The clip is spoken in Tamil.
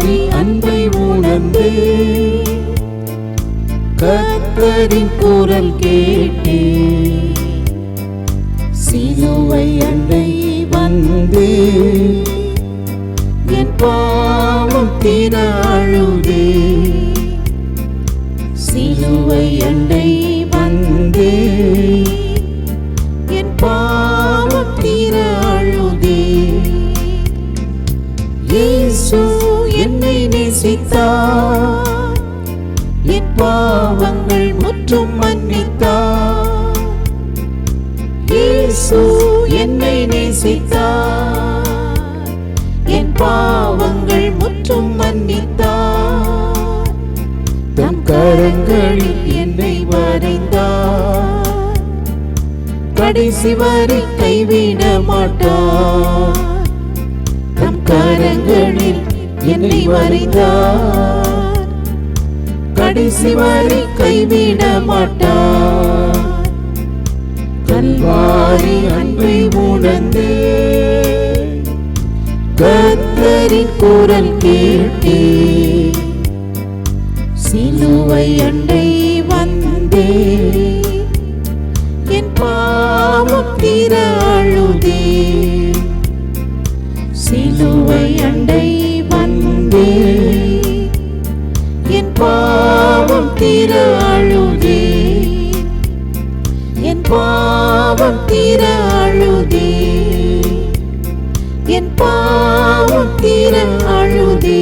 கல்வாரி அன்பை உணர்ந்து கத்தரின் குரல் கேட்டே சிலுவை அண்டை வந்து என் பாவம் தீரா நேசித்தார். என் பாவங்கள் முற்றும் மன்னித்தார். இயேசு என்னை நேசித்தார். என் பாவங்கள் முற்றும் மன்னித்தார். தம் கரங்களில் என்னை வரைந்தார். கடைசி வரை கைவிட மாட்டார். என்னை வரைந்தார் கடைசி வரை கைவிட மாட்டார். கல்வாரி அன்பை உணர்ந்து கத்தரின் குரல் கேட்டே சிலுவை அண்டை வந்தே. என் பாவம் தீரா பாவம் தீர அழுதே என் பாவம் தீர அழுதே